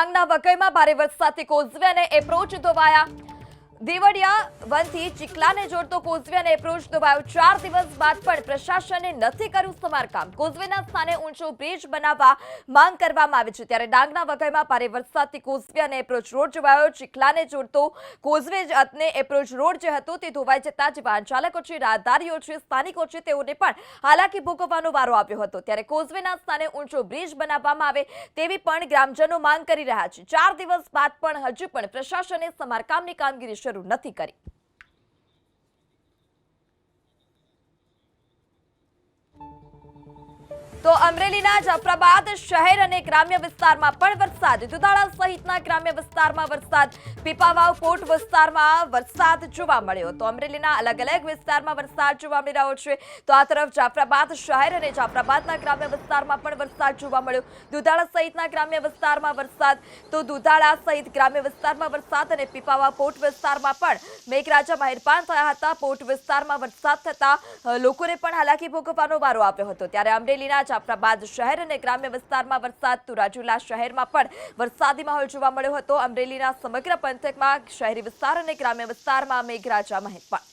ડાંગના વકઈમાં ભારે વરસાદથી કોઝવે અને એપ્રોચ ધોવાયા. દેવડિયા વનથી ચીકલાને જોડતો કોઝવે એપ્રોચ ધોવાયો ચાર દિવસ બાદ પણ પ્રશાસને નથી કર્યું સમારકામ. કોઝવેના સ્થાને ઊંચો બ્રિજ બનાવવા માંગ કરવામાં આવી છે. ત્યારે ડાંગના વઘઈમાં ભારે વરસાદથી કોઝવે એપ્રોચ રોડ જોવાયો ચીકલાને જોડતો કોઝવે અને એપ્રોચ રોડ જે હતો તે ધોવાઈ જતા જે વાહન ચાલકો છે, રાહદારીઓ છે, સ્થાનિકો છે, તેઓને પણ હાલાકી ભોગવવાનો વારો આવ્યો હતો. ત્યારે કોઝવેના સ્થાને ઊંચો બ્રિજ બનાવવામાં આવે તેવી પણ ગ્રામજનો માંગ કરી રહ્યા છે. ચાર દિવસ બાદ પણ હજુ પણ પ્રશાસને સમારકામની કામગીરી શરૂ નથી કરી. તો અમરેલીના જાફરાબાદ શહેર અને ગ્રામ્ય વિસ્તારમાં પણ વરસાદ. દુધાળા સહિતના ગ્રામ્ય વિસ્તારમાં વરસાદ. પીપાવાવ કોટ વિસ્તારમાં વરસાદ જોવા મળ્યો. તો અમરેલીના અલગ અલગ વિસ્તારમાં વરસાદ જોવા મળી રહ્યો છે. તો આ તરફ જાફરાબાદ શહેર અને જાફરાબાદના ગ્રામ્ય વિસ્તારમાં પણ વરસાદ જોવા મળ્યો. દુધાળા સહિતના ગ્રામ્ય વિસ્તારમાં વરસાદ. તો દુધાળા સહિત ગ્રામ્ય વિસ્તારમાં વરસાદ અને પીપાવા પોર્ટ વિસ્તારમાં પણ મેઘરાજા મહેરબાન થયા હતા. પોર્ટ વિસ્તારમાં વરસાદ થતા લોકોને પણ હાલાકી ભોગવવાનો વારો આવ્યો હતો. ત્યારે અમરેલીના જાફરાબાદ શહેર અને ગ્રામ્ય વિસ્તારમાં વરસાદ. તો રાજુલા શહેરમાં પણ વરસાદી માહોલ જોવા મળ્યો હતો. અમરેલીના સમગ્ર પંથકમાં શહેરી વિસ્તાર અને ગ્રામ્ય વિસ્તારમાં મેઘરાજા મહેરબાન